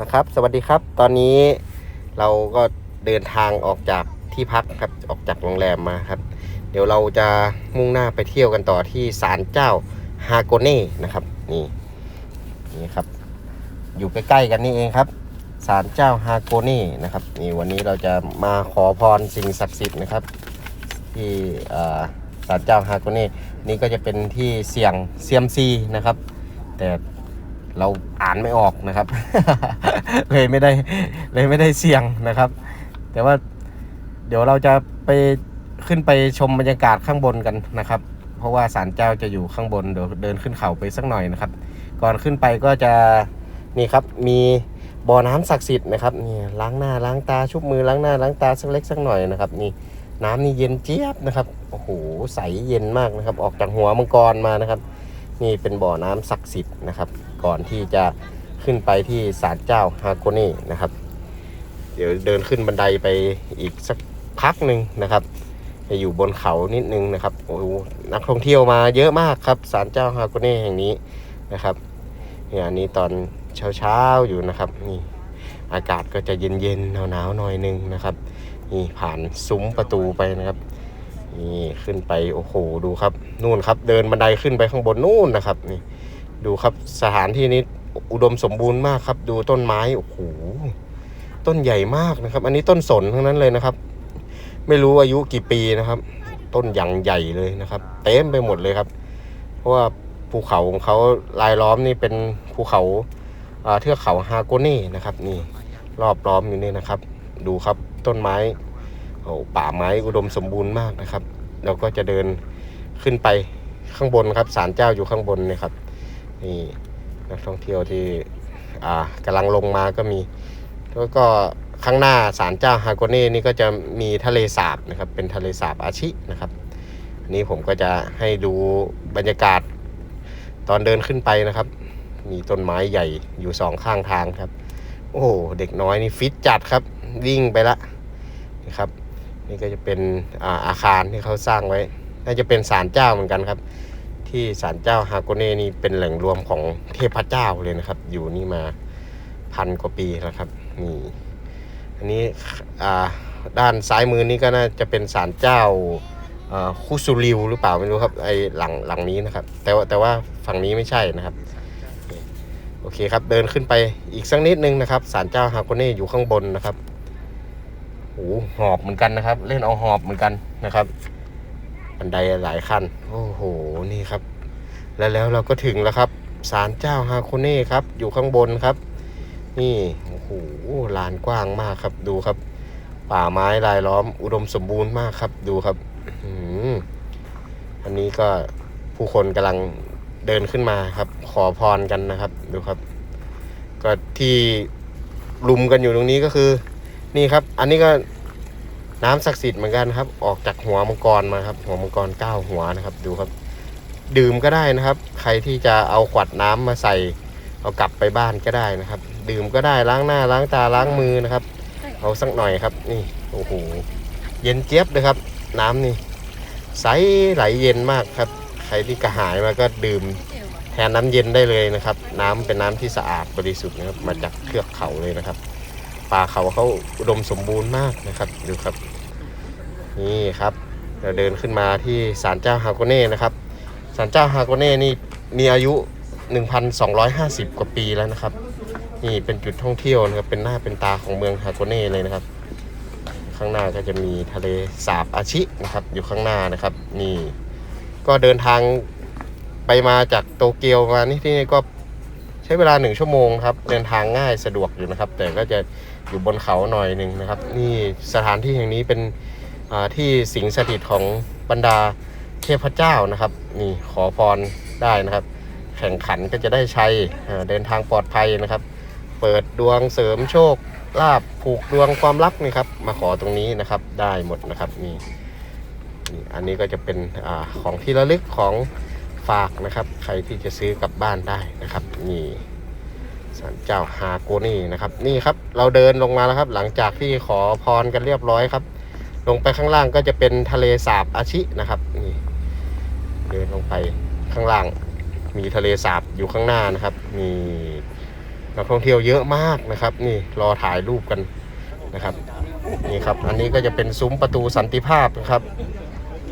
นะครับ สวัสดีครับ ตอนนี้เราก็เดินทางออกจากที่พักครับออกจากโรงแรมมาครับ เดี๋ยวเราจะมุ่งหน้าไปเที่ยวกันต่อที่ศาลเจ้าฮาโกเน่นะครับ นี่นี่ครับ อยู่ใกล้ๆกันนี่เองครับศาลเจ้าฮาโกเน่นะครับนี่วันนี้เราจะมาขอพรสิ่งศักดิ์สิทธิ์นะครับ ที่อ่อศาลเจ้าฮาโกเน่นี่ก็จะเป็นที่เสี่ยงเซียมซีนะครับ แต่ เราอ่านไม่ออกนะครับ เลยไม่ได้เลยไม่ได้เสี่ยงนะครับ แต่ว่าเดี๋ยวเราจะไปขึ้นไปชมบรรยากาศข้างบนกันนะครับ เพราะว่าศาลเจ้าจะอยู่ข้างบนเดี๋ยวเดินขึ้นเขาไปสักหน่อยนะครับ ก่อนขึ้นไปก็จะนี่ครับมีบ่อน้ำศักดิ์สิทธิ์นะครับนี่ล้างหน้าล้างตาชุบมือล้างหน้าล้างตาสักเล็กสักหน่อยนะครับนี่น้ำนี่เย็นเจี๊ยบนะครับโอ้โหใสเย็นมากนะครับ ออกจากหัวมังกรมานะครับ นี่เป็นบ่อน้ำศักดิ์สิทธิ์นะครับ ก่อนที่จะขึ้นไปที่ศาลเจ้าฮาโกเน่นะครับ เดี๋ยวเดินขึ้นบันไดไปอีกสักพักหนึ่งนะครับจะอยู่บนเขานิดนึงนะครับโอ้นักท่องเที่ยวมาเยอะมากครับศาลเจ้าฮาโกเน่แห่งนี้นะครับเนี่ยอันนี้ตอนเช้าๆอยู่นะครับนี่อากาศก็จะเย็นๆหนาวๆหน่อยนึงนะครับนี่ผ่านซุ้มประตูไปนะครับนี่ขึ้นไปโอ้โหดูครับนู่นครับ เดินบันไดขึ้นไปข้างบนนู่นนะครับนี่ ดูครับสถานที่นี้อุดมสมบูรณ์มากครับ ดูต้นไม้โอ้โหต้นใหญ่มากนะครับ อันนี้ต้นสนทั้งนั้นเลยนะครับ ไม่รู้อายุกี่ปีนะครับ ต้นอย่างใหญ่เลยนะครับเต็มไปหมดเลยครับ เพราะว่าภูเขาของเขารายล้อมนี่เป็นภูเขาเทือกเขาฮาโกเน่นะครับ นี่รอบล้อมอยู่นี่นะครับ ดูครับต้นไม้โอ้ป่าไม้อุดมสมบูรณ์มากนะครับ เราก็จะเดินขึ้นไปข้างบนครับศาลเจ้าอยู่ข้างบนนี่ครับ นี่นักท่องเที่ยวที่อ่ากำลังลงมาก็มี แล้วก็ข้างหน้าศาลเจ้าฮาโกเน่นี่ก็จะมีทะเลสาบนะครับ เป็นทะเลสาบอาชินะครับอันนี้ผมก็จะให้ดูบรรยากาศตอนเดินขึ้นไปนะครับ มีต้นไม้ใหญ่อยู่สองข้างทางครับ โอ้โหเด็กน้อยนี่ฟิตจัดครับ วิ่งไปละนะครับ นี่ก็จะเป็นอาอาคารที่เขาสร้างไว้ น่าจะเป็นศาลเจ้าเหมือนกันครับ ที่ศาลเจ้าฮาโกเน่นี่เป็นแหล่งรวมของเทพเจ้าเลยนะครับ อยู่นี่มาพันกว่าปีแล้วครับนี่อันนี้ด้านซ้ายมือนี่ก็น่าจะเป็นศาลเจ้าคุซูริวหรือเปล่าไม่รู้ครับไอหลังหลังนี้นะครับ แต่ว่าแต่ว่าฝั่งนี้ไม่ใช่นะครับโอเคครับเดินขึ้นไปอีกสักนิดนึงนะครับศาลเจ้าฮาโกเน่อยู่ข้างบนนะครับโอ้โหหอบเหมือนกันนะครับ เล่นเอาหอบเหมือนกันนะครับ บันไดหลายขั้น โอ้โห นี่ครับ แล้วแล้วเราก็ถึงแล้วครับศาลเจ้าฮาโคเน่ครับ อยู่ข้างบนครับ นี่ โอ้โห ลานกว้างมากครับ ดูครับ ป่าไม้รายล้อม อุดมสมบูรณ์มากครับ ดูครับ อันนี้ก็ผู้คนกำลังเดินขึ้นมาครับ ขอพรกันนะครับ ดูครับ ก็ที่ลุมกันอยู่ตรงนี้ก็คือ นี่ครับ อันนี้ก็ น้ำศักดิ์สิทธิ์เหมือนกันครับ ออกจากหัวมังกรมาครับ หัวมังกรเก้าหัวนะครับ ดูครับ ดื่มก็ได้นะครับ ใครที่จะเอาขวดน้ำมาใส่ เอากลับไปบ้านก็ได้นะครับ ดื่มก็ได้ล้างหน้าล้างตาล้างมือนะครับ เอาสักหน่อยครับ นี่โอ้โหเย็นเจี๊ยบเลยครับ น้ำนี่ใสไหลเย็นมากครับ ใครที่กระหายมาก็ดื่มแทนน้ำเย็นได้เลยนะครับ น้ำเป็นน้ำที่สะอาดบริสุทธิ์นะครับ มาจากเทือกเขาเลยนะครับป่าเขาเขาอุดมสมบูรณ์มากนะครับดูครับ นี่ครับเราเดินขึ้นมาที่ศาลเจ้าฮาโกเน่นะครับศาลเจ้าฮาโกเน่นี่มีอายุ 1,250 กว่าปีแล้วนะครับ นี่เป็นจุดท่องเที่ยวนะครับเป็นหน้าเป็นตาของเมืองฮาโกเน่เลยนะครับ ข้างหน้าก็จะมีทะเลสาบอาชินะครับ อยู่ข้างหน้านะครับ นี่ ก็เดินทางไปมาจากโตเกียวมานี่ที่นี่ก็ใช้เวลาหนึ่งชั่วโมงครับ เดินทางง่ายสะดวกอยู่นะครับ แต่ก็จะอยู่บนเขาหน่อยหนึ่งนะครับ นี่สถานที่แห่งนี้เป็น ที่สิงสถิตของบรรดาเทพเจ้านะครับนี่ขอพรได้นะครับ แข่งขันก็จะได้ชัยเดินทางปลอดภัยนะครับ เปิดดวงเสริมโชคลาภผูกดวงความรักนี่ครับ มาขอตรงนี้นะครับได้หมดนะครับนี่นอันนี้ก็จะเป็นอของที่ระลึกของฝากนะครับ ใครที่จะซื้อกลับบ้านได้นะครับนี่ศาลเจ้าฮาโกนี่นะครับ นี่ครับเราเดินลงมาแล้วครับ หลังจากที่ขอพรกันเรียบร้อยครับ ลงไปข้างล่างก็จะเป็นทะเลสาบอาชินะครับนี่เดินลงไปข้างล่าง มีทะเลสาบอยู่ข้างหน้านะครับ มีนักท่องเที่ยวเยอะมากนะครับ นี่รอถ่ายรูปกันนะครับนี่ครับ อันนี้ก็จะเป็นซุ้มประตูสันติภาพนะครับ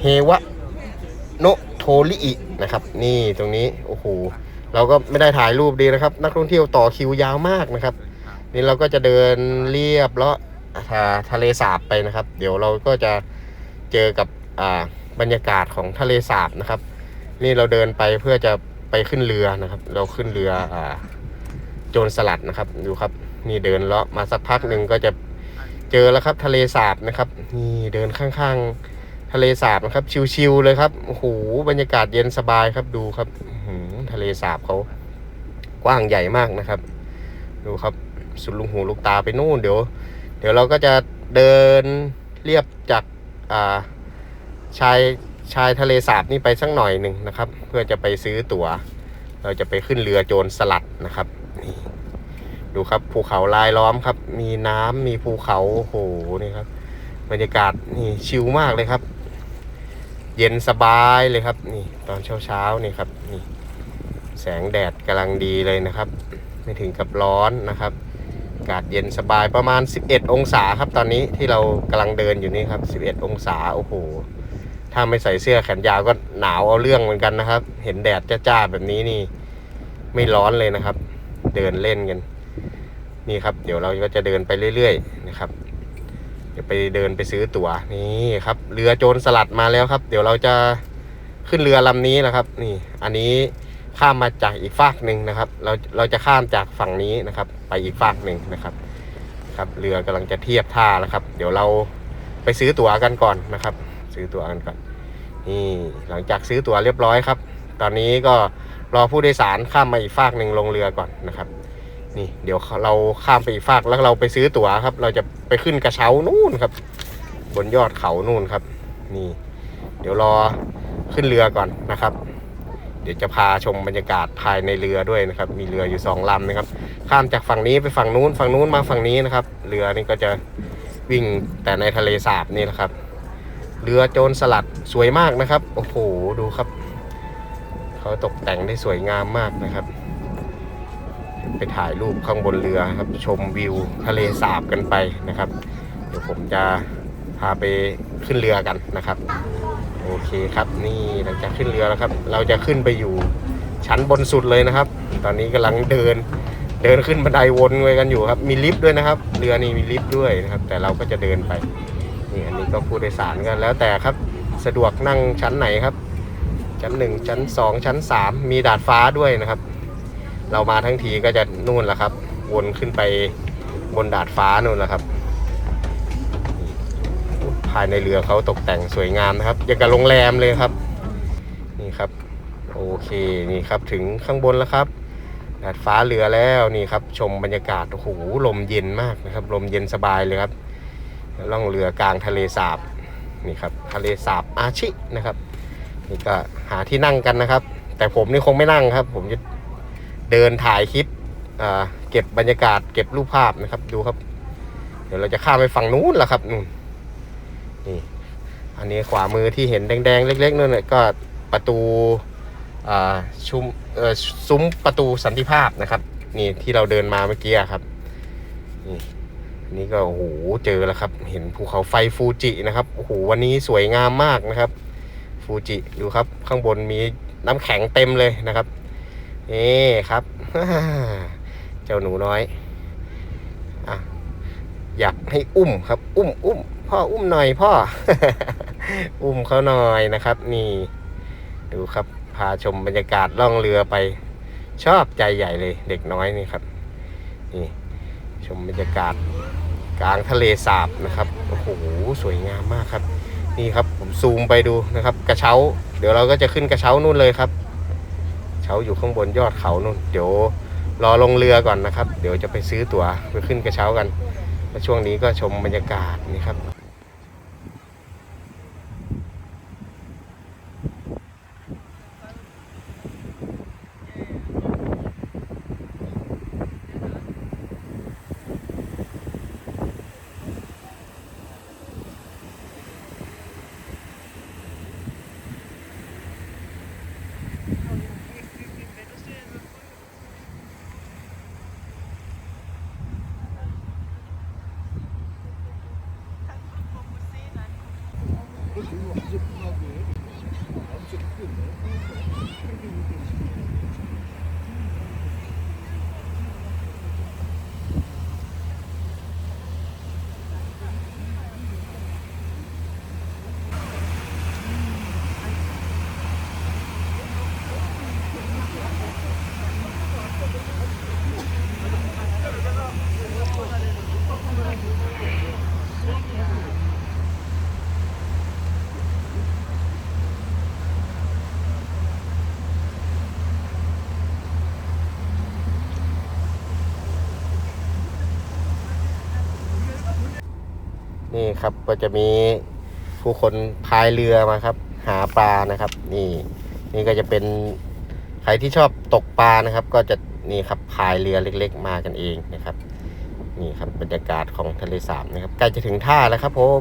เฮวะโนโทริอินะครับ นี่ตรงนี้โอ้โหเราก็ไม่ได้ถ่ายรูปดีนะครับ นักท่องเที่ยวต่อคิวยาวมากนะครับ นี่เราก็จะเดินเรียบเลาะ ทาทะเลสาบไปนะครับ เดี๋ยวเราก็จะเจอกับบรรยากาศของทะเลสาบนะครับ นี่เราเดินไปเพื่อจะไปขึ้นเรือนะครับ เราขึ้นเรืออโจรสลัดนะครับดูครับนี่เดินเลาะมาสักพักหนึ่งก็จะเจอแล้วครับทะเลสาบนะครับนี่เดินข้างๆ ทะเลสาบนะครับ ชิวๆเลยครับโอ้โหบรรยากาศเย็นสบายครับดูครับหือทะเลสาบเขากว้างใหญ่มากนะครับ ดูครับสุดลุงหูลูกตาไปนู่นเดี๋ยว เดี๋ยวเราก็จะเดินเรียบจากอ่าชายชายทะเลสาบนี่ไปสักหน่อยหนึ่งนะครับ เพื่อจะไปซื้อตั๋ว เราจะไปขึ้นเรือโจรสลัดนะครับนี่ดูครับภูเขาลายล้อมครับ มีน้ำมีภูเขาโอ้โหนี่ครับ บรรยากาศนี่ชิลมากเลยครับ เย็นสบายเลยครับ นี่ตอนเช้าเช้านี่ครับนี่แสงแดดกำลังดีเลยนะครับ ไม่ถึงกับร้อนนะครับากาศเย็นสบายประมาณ 11 องศาครับตอนนี้ที่เรากำลังเดินอยู่นี่ครับ 11 องศาโอ้โหถ้าไม่ใส่เสื้อแขนยาวก็หนาวเอาเรื่องเหมือนกันนะครับ เห็นแดดจ้าๆแบบนี้นี่ ไม่ร้อนเลยนะครับ เดินเล่นกัน นี่ครับ เดี๋ยวเราก็จะเดินไปเรื่อยๆนะครับ เดี๋ยวไปเดินไปซื้อตั๋วนี่ครับ เรือโจรสลัดมาแล้วครับ เดี๋ยวเราจะขึ้นเรือลำนี้นะครับ นี่ อันนี้ ข้ามมาจากอีกฝากหนึ่งนะครับ เราเราจะข้ามจากฝั่งนี้นะครับ ไปอีกฝากหนึ่งนะครับ ครับเรือกำลังจะเทียบท่าแล้วครับ เดี๋ยวเราไปซื้อตั๋วกันก่อนนะครับ ซื้อตั๋วกันก่อนนี่หลังจากซื้อตั๋วเรียบร้อยครับ ตอนนี้ก็รอผู้โดยสารข้ามมาอีกฝากหนึ่งลงเรือก่อนนะครับ นี่เดี๋ยวเราข้ามไปอีกฝากแล้วเราไปซื้อตั๋วครับ เราจะไปขึ้นกระเช้านู่นครับ บนยอดเขานู่นครับ นี่ เดี๋ยวรอขึ้นเรือก่อนนะครับ ดี๋ยวจะพาชมบรรยากาศภายในเรือด้วยนะครับ มีเรืออยู่สองลำนะครับ ข้ามจากฝั่งนี้ไปฝั่งนู้น ฝั่งนู้นมาฝั่งนี้นะครับ เรือนี่ก็จะวิ่งแต่ในทะเลสาบนี่นะครับ เรือโจรสลัดสวยมากนะครับ โอ้โห ดูครับ เขาตกแต่งได้สวยงามมากนะครับ ไปถ่ายรูปข้างบนเรือครับ ชมวิวทะเลสาบกันไปนะครับ เดี๋ยวผมจะพาไปขึ้นเรือกันนะครับ โอเคครับนี่หลังจากขึ้นเรือแล้วครับ เราจะขึ้นไปอยู่ชั้นบนสุดเลยนะครับ ตอนนี้กำลังเดิน เดินขึ้นบันไดวนไปกันอยู่ครับมีลิฟต์ด้วยนะครับ เรือนี่มีลิฟต์ด้วยนะครับ แต่เราก็จะเดินไปนี่อันนี้ก็ผู้โดยสารกันแล้วแต่ครับ สะดวกนั่งชั้นไหนครับ ชั้นหนึ่งชั้นสองชั้นสามมีดาดฟ้าด้วยนะครับ เรามาทั้งทีก็จะนู่นแหละครับ วนขึ้นไปบนดาดฟ้านู่นแหละครับ ภายในเรือเขาตกแต่งสวยงามนะครับอย่างกับโรงแรมเลยครับ นี่ครับ โอเคนี่ครับถึงข้างบนแล้วครับดาดฟ้าเรือแล้วนี่ครับ ชมบรรยากาศโอ้โหลมเย็นมากนะครับ ลมเย็นสบายเลยครับล่องเรือกลางทะเลสาบนี่ครับทะเลสาบอาชินะครับนี่ก็หาที่นั่งกันนะครับ แต่ผมนี่คงไม่นั่งครับ ผมจะเดินถ่ายคลิปเก็บบรรยากาศเก็บรูปภาพนะครับดูครับ เดี๋ยวเราจะข้ามไปฝั่งนู้นแหละครับนู่น นี่อันนี้ขวามือที่เห็นแดงๆ เล็กๆนั่นน่ะก็ประตูชุมซุ้มประตูสันติภาพนะครับ นี่ที่เราเดินมาเมื่อกี้ครับนี่นนี้ก็โอ้โหเจอแล้วครับ เห็นภูเขาไฟฟูจินะครับโอ้โหวันนี้สวยงามมากนะครับ ฟูจิดูครับข้างบนมีน้ำแข็งเต็มเลยนะครับนี่ครับ เจ้าหนูน้อยอะอยากให้อุ้มครับ อุ้มอุ้ม พ่ออุ้มหน่อยพ่อ อุ้มเขาหน่อยนะครับ นี่ ดูครับ พาชมบรรยากาศล่องเรือไป ชอบใจใหญ่เลยเด็กน้อยนี่ครับ นี่ ชมบรรยากาศกลางทะเลสาบนะครับ โอ้โห สวยงามมากครับ นี่ครับผมซูมไปดูนะครับ กระเช้า เดี๋ยวเราก็จะขึ้นกระเช้านู่นเลยครับเช้าอยู่ข้างบนยอดเขานู่น เดี๋ยวรอลงเรือก่อนนะครับ เดี๋ยวจะไปซื้อตั๋วไปขึ้นกระเช้ากัน ช่วงนี้ก็ชมบรรยากาศนี่ครับ นี่ครับก็จะมีผู้คนพายเรือมาครับ หาปลานะครับ นี่นี่ก็จะเป็นใครที่ชอบตกปลานะครับ ก็จะนี่ครับพายเรือเล็ก ๆ มากันเองนะครับ นี่ครับบรรยากาศของทะเลสาบนะครับใกล้จะถึงท่าแล้วครับผม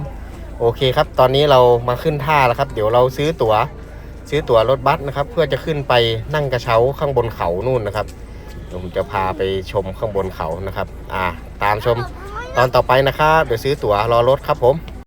โอเคครับ ตอนนี้เรามาขึ้นท่าแล้วครับ เดี๋ยวเราซื้อตั๋วซื้อตั๋วรถบัสนะครับ เพื่อจะขึ้นไปนั่งกระเช้าข้างบนเขานู่นนะครับผมจะพาไปชมข้างบนเขานะครับ อ่า ตามชม ตอนต่อไปนะครับเดี๋ยวซื้อตั๋วรอรถครับผม